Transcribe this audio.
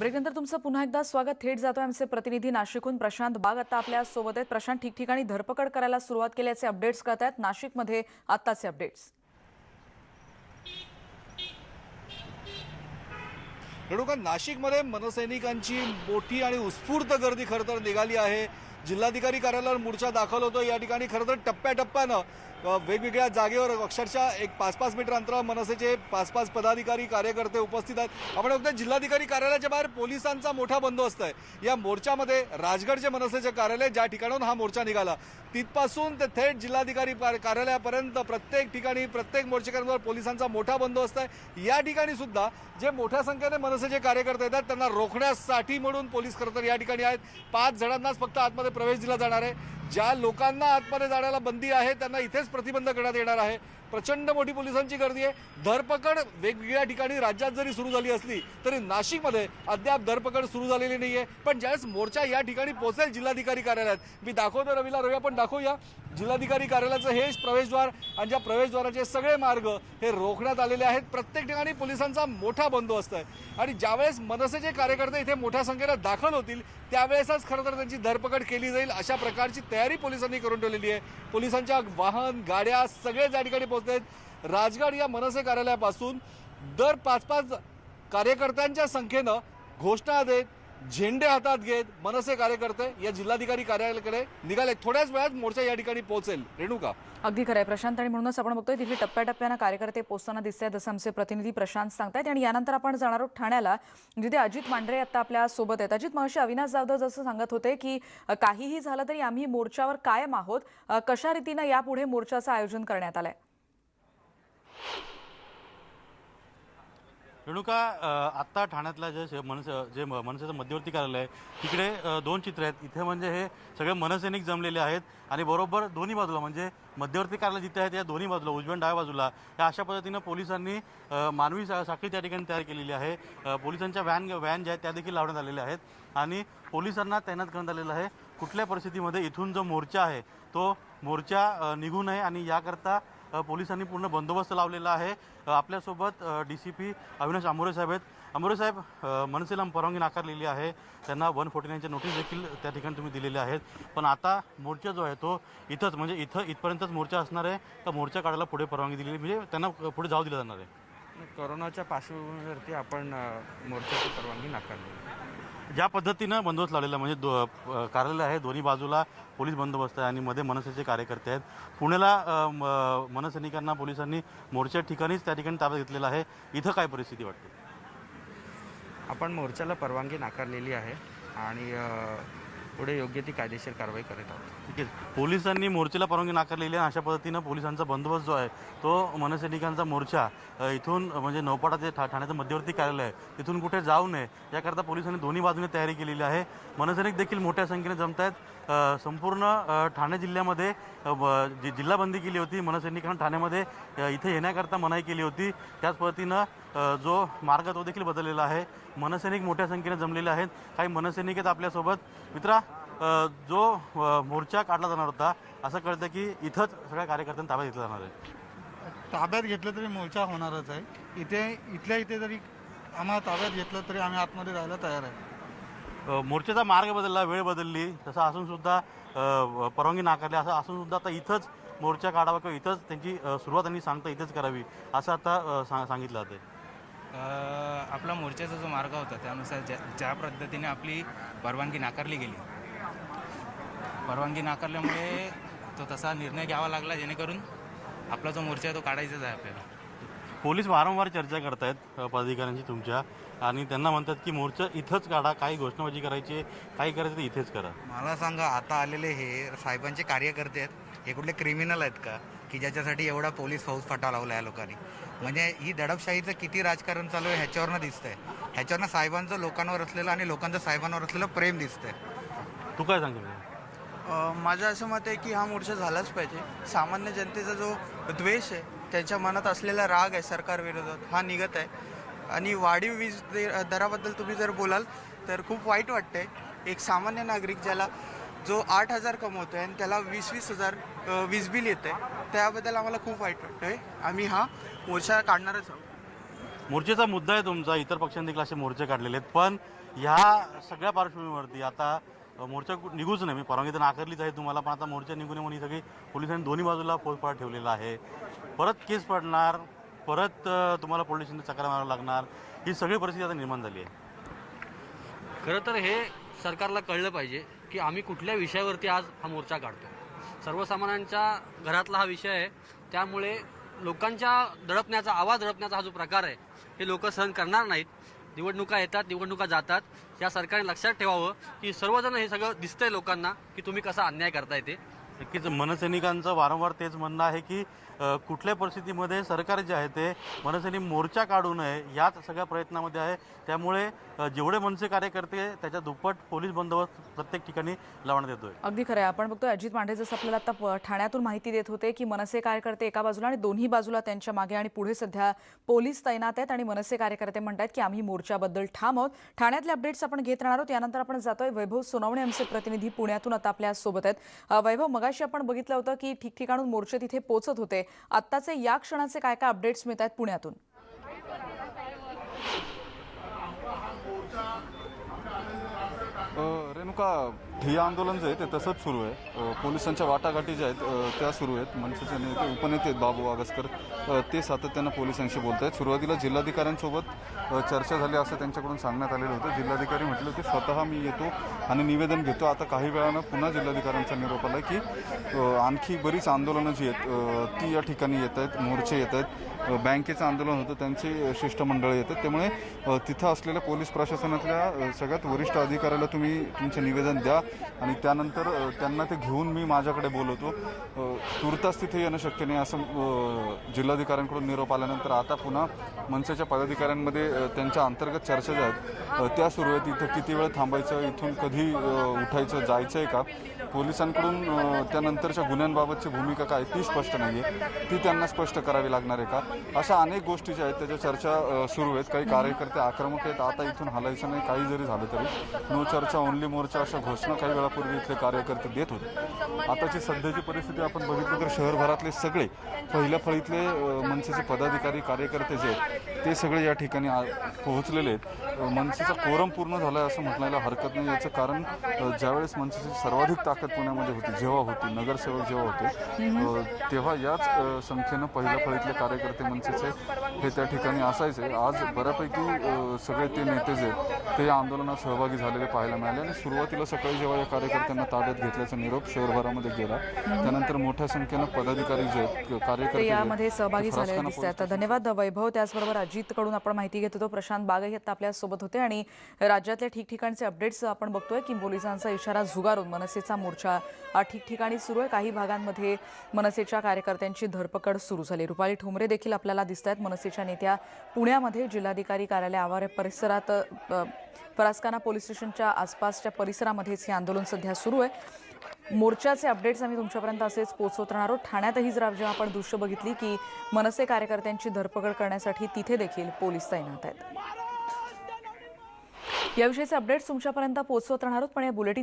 ब्रेकनंतर तुमचं पुन्हा एकदा स्वागत. थेट जातोय आमचे प्रतिनिधी नाशिकहून प्रशांत बाग. आता आपल्यासोबत आहेत. प्रशांत ठिकठिकाणी धरपकड करायला सुरुवात केल्याचे अपडेट्स कळत आहेत नाशिकमध्ये आत्ताचे अपडेट्स. रेणुका नाशिकमध्ये मनसैनिकांची मोठी आणि उत्स्फूर्त गर्दी खरं तर निघाली आहे. जिल्हाधिकारी कार्यालयावर मोर्चा दाखल होतो या ठिकाणी खरं तर टप्प्याटप्प्यानं वेगवेगळ्या जागेवर अक्षरशः एक पाच पाच मीटर अंतरावर मनसेचे पाच पाच पदाधिकारी कार्यकर्ते उपस्थित आहेत. आपण बघतोय जिल्हाधिकारी कार्यालयाच्या बाहेर पोलिसांचा मोठा बंदोबस्त आहे. या मोर्चामध्ये राजगडचे मनसेचे कार्यालय ज्या ठिकाणाहून हा मोर्चा निघाला तिथपासून ते थेट जिल्हाधिकारी कार्यालयापर्यंत प्रत्येक ठिकाणी प्रत्येक मोर्चेकऱ्यांवर पोलिसांचा मोठा बंदोबस्त आहे. या ठिकाणी सुद्धा जे मोठ्या संख्येने मनसेचे कार्यकर्ते येतात त्यांना रोखण्यासाठी म्हणून पोलीस खरं तर या ठिकाणी आहेत. पाच जणांनाच फक्त आतमध्ये प्रवेश दिला जाणार आहे. ज्या लोकांना आतमध्ये जाण्याला बंदी आहे त्यांना इथेच प्रतिबंध करण्यात येणार आहे. प्रचंड मोठी पोलिसांची गर्दी आहे. धरपकड वेगवेगळ्या ठिकाणी राज्यात जरी सुरू झाली असली तरी नाशिकमध्ये अद्याप धरपकड सुरू झालेली नाही आहे पण ज्यावेळेस मोर्चा या ठिकाणी पोहोचेल जिल्हाधिकारी कार्यालयात मी दाखवतो रवीला. रवी आपण दाखवूया. जिल्हाधिकारी कार्यालयाचं हे प्रवेशद्वार आणि ज्या प्रवेशद्वाराचे सगळे मार्ग हे रोखण्यात आलेले आहेत. प्रत्येक ठिकाणी पोलिसांचा मोठा बंदोबस्त आहे. आणि ज्यावेळेस मनसेचे कार्यकर्ते इथे मोठ्या संख्येनं दाखल होतील त्यावेळेसच खरं तर त्यांची धरपकड केली जाईल. अशा प्रकारची तयारी पोलिसांनी करून ठेवलेली आहे. पोलिसांच्या वाहन गाड्या सगळे या ठिकाणी पोहोचत राजगड या मनसे कार्यालयापासून दर पाच पाच कार्यकर्त्यांच्या संख्येनं घोषणा देत झेंडे हातात घेत मनसे कार्यकर्ते या जिल्हाधिकारी कार्यालयाकडे निघाले. थोड्याच वेळात मोर्चा या ठिकाणी पोहोचेल. रेणुका. अगदी खरं आहे प्रशांत आणि म्हणूनच आपण बघतोय तिथे टप्प्याटप्प्यानं कार्यकर्ते पोहोचताना दिसत आहेत जसं आमचे प्रतिनिधी प्रशांत सांगतायत. आणि यानंतर आपण जाणार आहोत ठाण्याला जिथे अजित मांढरे आता आपल्यासोबत आहेत. अजित महर्षी अविनाश जाधव जसं सांगत होते की काहीही झालं तरी आम्ही मोर्चावर कायम आहोत. कशा रीतीनं यापुढे मोर्चाचं आयोजन करण्यात आलंय? रेणुका आत्ता ठाण्यातल्या जे मनस मनसे जे मनसेचं मध्यवर्ती कार्यालय आहे तिकडे दोन चित्र आहेत. इथे म्हणजे हे सगळे मनसैनिक जमलेले आहेत आणि बरोबर दोन्ही बाजूला म्हणजे मध्यवर्ती कार्यालय जिथे आहेत या दोन्ही बाजूला उजव्या डाव्या बाजूला या अशा पद्धतीनं पोलिसांनी मानवी सा- साखळी त्या ठिकाणी तयार केलेली आहे. पोलिसांच्या व्हॅन व्हॅन ज्या आहेत त्या देखील लावण्यात आलेल्या आहेत. आणि पोलिसांना तैनात करण्यात आलेलं आहे. कुठल्या परिस्थितीमध्ये इथून जो मोर्चा आहे तो मोर्चा निघू नये आणि याकरता पोलिसांनी पूर्ण बंदोबस्त लावलेला आहे. आपल्यासोबत D C P Avinash Ambore साहेब आहेत. आंबोरे साहेब मनसेला परवानगी नाकारलेली आहे. त्यांना वन फोर्टी नाईनच्या नोटीस देखील त्या ठिकाणी तुम्ही दिलेल्या आहेत. पण आता मोर्चा जो आहे तो इथंच म्हणजे इथं इथपर्यंतच मोर्चा असणार आहे. का मोर्चा काढायला पुढे परवानगी दिलेली म्हणजे त्यांना पुढे जाऊ दिलं जाणार आहे. कोरोनाच्या पार्श्वभूमीवरती आपण मोर्चाची परवानगी नाकारली. ज्या पद्धतीनं बंदोबस्त लावलेला म्हणजे दो कार्यालय आहे दोन्ही बाजूला पोलीस बंदोबस्त आहे आणि मध्ये मनसेचे कार्यकर्ते आहेत. पुण्याला म- मनसैनिकांना पोलिसांनी मोर्चा ठिकाणीच त्या ठिकाणी ताब्यात घेतलेला आहे. इथं काय परिस्थिती वाटते? आपण मोर्चाला परवानगी नाकारलेली आहे आणि पुढे योग्य ती कायदेशीर कारवाई करत आहोत. ठीक आहे. पोलिसांनी मोर्चेला परवानगी नाकारलेली आहे. अशा पद्धतीनं पोलिसांचा बंदोबस्त जो आहे तो मनसैनिकांचा मोर्चा इथून म्हणजे नौपाडा जे ठा ठाण्याचं मध्यवर्ती कार्यालय आहे. तिथून कुठे जाऊ नये याकरता पोलिसांनी दोन्ही बाजूने तयारी केलेली आहे. मनसैनिक देखील मोठ्या संख्येने जमत आहेत संपूर्ण ठाणे जिल्ह्यामध्ये ब- जी जिल्हाबंदी केली होती मनसैनिकांना ठाण्यामध्ये इथे येण्याकरता मनाई केली होती. त्याच पद्धतीनं जो मार्ग तो देखील बदललेला आहे. मनसैनिक मोठ्या संख्येने जमलेले आहेत. काही मनसैनिक आहेत आपल्यासोबत. मित्रा जो मोर्चा काढला जाणार होता असं कळतं की इथंच सगळ्या कार्यकर्त्यांना ताब्यात घेतला जाणार आहे. ताब्यात घेतलं तरी मोर्चा होणारच आहे. इथे इथल्या इथे जरी आम्हाला ताब्यात घेतलं तरी आम्ही आतमध्ये राहायला तयार आहे. मोर्चाचा मार्ग बदलला वेळ बदलली तसं असून सुद्धा अ, परवानगी नाकारली असं असून सुद्धा आता इथंच मोर्चा काढावा किंवा इथंच त्यांची सुरुवात त्यांनी सांगता इथंच करावी असं आता सांगितलं जातं आपला मोर्चाचा जो मार्ग होता त्यानुसार ज्या ज्या पद्धतीने आपली परवानगी नाकारली गेली. परवानगी नाकारल्यामुळे तो तसा निर्णय घ्यावा लागला जेणेकरून आपला जो मोर्चा आहे तो काढायचाच आहे आपल्याला. पोलीस वारंवार चर्चा करतायत पदाधिकाऱ्यांची तुमच्या आणि त्यांना म्हणतात की मोर्चा इथंच काढा काही घोषणाबाजी करायची काही करायचं ते इथेच करा. मला सांगा आता आलेले हे साहेबांचे कार्यकर्ते आहेत हे कुठले क्रिमिनल आहेत का? की ज्याच्यासाठी एवढा पोलीस फौजफाटा लावला या लोकांनी. म्हणजे ही दडपशाहीचं किती राजकारण चालू आहे ह्याच्यावरनं दिसतंय. ह्याच्यावरनं साहेबांचं लोकांवर असलेलं आणि लोकांचं साहेबांवर असलेलं प्रेम दिसतंय. तू काय सांगतो अ, माझं असं मत आहे की हा मोर्चा झालाच पाहिजे. सामान्य जनतेचा जो द्वेष आहे त्यांच्या मनात असलेला राग आहे सरकार विरोधात हा निघत आहे. आणि वाढीव वीज दे- दराबद्दल तुम्ही जर बोलाल तर खूप वाईट वाटतंय. एक सामान्य नागरिक ज्याला जो आठ हजार कमवतो आहे आणि त्याला वीस वीस हजार अ, वीज बिल येतं आहे त्याबद्दल आम्हाला खूप वाईट वाटतं आहे आम्ही हा मोर्चा काढणारच आहोत. मोर्चेचा मुद्दा आहे तुमचा इतर पक्षांनी देखील असे मोर्चे काढलेले आहेत. पण ह्या सगळ्या पार्श्वभूमीवरती आता मोर्चा निघूच नाही. मी परवानगी तर नाकारलीच आहे तुम्हाला पण आता मोर्चा निघू नये म्हणून ही सगळी पोलिसांनी दोन्ही बाजूला फौजफाट ठेवलेला आहे. परत केस पडणार परत तुम्हाला पोलीस स्टेशनला चक्रा मारावं लागणार. ही सगळी परिस्थिती आता निर्माण झाली आहे. खरं तर हे सरकारला कळलं पाहिजे की आम्ही कुठल्या विषयावरती आज हा मोर्चा काढतो सर्वसामान्यांच्या घरातला हा विषय आहे. त्यामुळे लोकांच्या दडपण्याचा आवाज दडपण्याचा हा जो प्रकार आहे हे लोक सहन करणार नाहीत. निवडणुका येतात निवडणुका जातात. या सरकारने लक्षात ठेवावं की सर्वजण हे सगळं दिसतंय लोकांना की तुम्ही कसा अन्याय करताय ते. नक्कीच मनसैनिकांचं वारंवार तेच म्हणणं आहे की कुठल्या परिस्थितीमध्ये सरकार जे आहे ते मनसैनिक मोर्चा काढू नये याच सगळ्या प्रयत्नामध्ये आहे. त्यामुळे जेवढे मनसे कार्यकर्ते त्याच्या दुप्पट पोलीस बंदोबस्त प्रत्येक ठिकाणी लावण्यात येतोय. अगदी खरं आहे. आपण बघतोय अजित मांढरे जसं आपल्याला आता प- ठाण्यातून माहिती देत होते की मनसे कार्यकर्ते एका बाजूला आणि दोन्ही बाजूला त्यांच्या मागे आणि पुढे सध्या पोलीस तैनात आहेत आणि मनसे कार्यकर्ते म्हणतात की आम्ही मोर्चाबद्दल ठाम आहोत. ठाण्यातले अपडेट्स आपण घेत राहणार आहोत. यानंतर आपण जातोय वैभव सोनवणे आमचे प्रतिनिधी पुण्यातून आता आपल्यासोबत आहेत. वैभव मग मगाशी आपण बघितलं होतं की ठिकठिकाणून मोर्चे तिथे पोचत होते. आत्ताचे या क्षणाचे काय काय अपडेट्स मिळत आहेत पुण्यातून? रेणुका ठिय्या आंदोलन जे आहे ते तसंच सुरू आहे. पोलिसांच्या वाटाघाटी ज्या आहेत त्या सुरू आहेत. मनसेचे नेते उपनेते आहेत बाबू आगसकर ते सातत्यानं पोलिसांशी बोलत आहेत. सुरुवातीला जिल्हाधिकाऱ्यांसोबत चर्चा झाली असं त्यांच्याकडून सांगण्यात आलेलं होतं. जिल्हाधिकारी म्हटले होते स्वतः मी येतो आणि निवेदन घेतो. आता काही वेळानं पुन्हा जिल्हाधिकाऱ्यांचा निरोप आला की आणखी बरीच आंदोलनं जी आहेत ती या ठिकाणी येत आहेत. मोर्चे येत आहेत. बँकेचं आंदोलन होतं. त्यांचे शिष्टमंडळ येत आहेत. त्यामुळे तिथं असलेल्या पोलीस प्रशासनातल्या सगळ्यात वरिष्ठ अधिकाऱ्याला तुम्ही तुमचं निवेदन द्या. आणि त्यानंतर त्यांना ते घेऊन मी माझ्याकडे बोलवतो. तुर्तास तिथे येणं शक्य नाही असं जिल्हाधिकाऱ्यांकडून निरोप आल्यानंतर आता पुन्हा मनसेच्या पदाधिकाऱ्यांमध्ये त्यांच्या अंतर्गत चर्चा ज्या आहेत त्या सुरू आहेत इथं किती वेळ थांबायचं इथून कधी उठायचं जायचं आहे का? पोलिसांकडून त्यानंतरच्या गुन्ह्यांबाबतची भूमिका काय ती स्पष्ट नाही आहे ती त्यांना स्पष्ट करावी लागणार आहे का? अशा अनेक गोष्टी ज्या आहेत त्याच्या चर्चा सुरू आहेत. काही कार्यकर्ते आक्रमक आहेत. आता इथून हलायचं नाही. काही जरी झालं तरी. नो चर्चा ओनली मोर्चा अशा घोषणा काही वेळापूर्वी इथले कार्यकर्ते देत होते. आताची सध्याची परिस्थिती आपण बघितली तर शहरभरातले सगळे पहिल्या फळीतले मनसेचे पदाधिकारी कार्यकर्ते जे आहेत ते सगळे या ठिकाणी पोहोचलेले आहेत. मनसेचा कोरम पूर्ण झाला आहे असं म्हणायला हरकत नाही. याचं कारण ज्यावेळेस मनसेची सर्वाधिक ताकद पुण्यामध्ये होती जेव्हा होती नगरसेवक जेव्हा होते तेव्हा याच संख्येनं पहिल्या फळीतले कार्यकर्ते मनसेचे हे त्या ठिकाणी असायचे. आज बऱ्यापैकी सगळे ते नेते जे ते या आंदोलनात सहभागी झालेले पाहायला मिळाले आणि सुरुवातीला सकाळी जेव्हा या कार्यकर्त्यांना ताब्यात घेतल्याचा निरोप शहरभरामध्ये गेला. त्यानंतर मोठ्या संख्येनं पदाधिकारी जे कार्यकर्ते यामध्ये सहभागी झालेले फरासखाना दिसत आहेत. धन्यवाद वैभव. त्याचबरोबर अजितकडून आपण माहिती घेत होतो. प्रशांत बागही आता आपल्यासोबत होते आणि राज्यातल्या ठिकठिकाणचे अपडेट्स आपण बघतोय. की पोलिसांचा इशारा झुगारून मनसेचा मोर्चा हा ठिकठिकाणी सुरू आहे. काही भागांमध्ये मनसेच्या कार्यकर्त्यांची धरपकड सुरू झाली. रुपाली ठोंबरे देखील आपल्याला दिसत आहेत मनसेच्या नेत्या पुण्यामध्ये जिल्हाधिकारी कार्यालय आवार परिसरात फरासकाना पोलीस स्टेशनच्या आसपासच्या परिसरामध्येच हे आंदोलन सध्या सुरू आहे. मोर्चाचे अपडेट्स आम्ही तुमच्यापर्यंत असेच पोहोचवत राहणार आहोत. ठाण्यातही जर जेव्हा आपण दृश्य बघितली की मनसे कार्यकर्त्यांची धरपकड करण्यासाठी तिथे देखील पोलीस तैनात आहेत. याविषयीचे अपडेट्स तुमच्यापर्यंत पोहोचवत राहणार आहोत पण या बुलेटिन